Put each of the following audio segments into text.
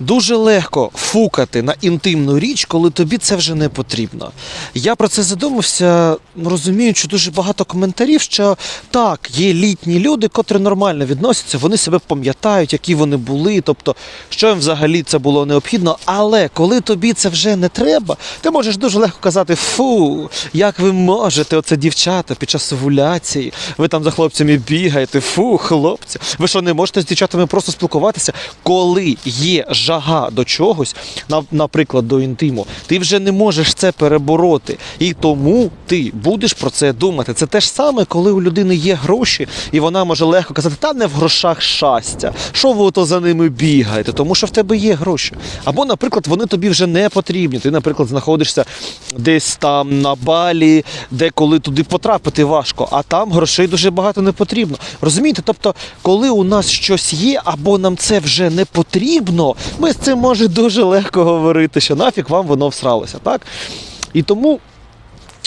Дуже легко фукати на інтимну річ, коли тобі це вже не потрібно. Я про це задумався, розуміючи дуже багато коментарів, що так, є літні люди, котрі нормально відносяться, вони себе пам'ятають, які вони були, тобто, що їм взагалі це було необхідно. Але коли тобі це вже не треба, ти можеш дуже легко казати: фу, як ви можете, оце дівчата під час овуляції, ви там за хлопцями бігаєте, фу, хлопці. Ви що не можете з дівчатами просто спілкуватися, коли є жага до чогось, наприклад, до інтиму, ти вже не можеш це перебороти. І тому ти будеш про це думати. Це те ж саме, коли у людини є гроші, і вона може легко казати, та не в грошах щастя. Що ви ото за ними бігаєте? Тому що в тебе є гроші. Або, наприклад, вони тобі вже не потрібні. Ти, наприклад, знаходишся десь там на балі, де коли туди потрапити важко, а там грошей дуже багато не потрібно. Розумієте? Тобто, коли у нас щось є, або нам це вже не потрібно, ми з цим може дуже легко говорити, що нафіг вам воно всралося, так? І тому.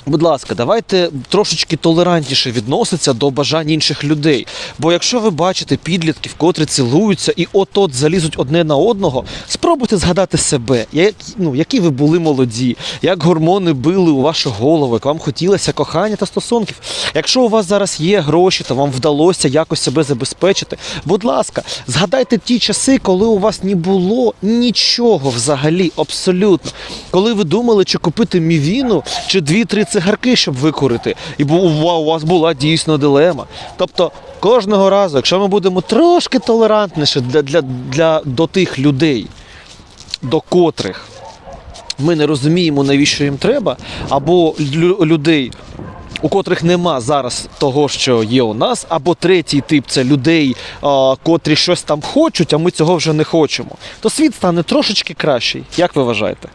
Будь ласка, давайте трошечки толерантніше відноситися до бажань інших людей. Бо якщо ви бачите підлітків, котрі цілуються і от-от залізуть одне на одного, спробуйте згадати себе, як, ну, які ви були молоді, як гормони били у вашу голову, як вам хотілося кохання та стосунків. Якщо у вас зараз є гроші, то вам вдалося якось себе забезпечити. Будь ласка, згадайте ті часи, коли у вас не було нічого взагалі, абсолютно. Коли ви думали, чи купити мівіну, чи дві-три цигарки, щоб викурити, і у вас була дійсно дилема. Тобто кожного разу, якщо ми будемо трошки толерантніше для, для, для до тих людей, до котрих ми не розуміємо, навіщо їм треба, або людей. У котрих нема зараз того, що є у нас, або третій тип це людей, а, котрі щось там хочуть, а ми цього вже не хочемо. То світ стане трошечки кращий. Як ви вважаєте?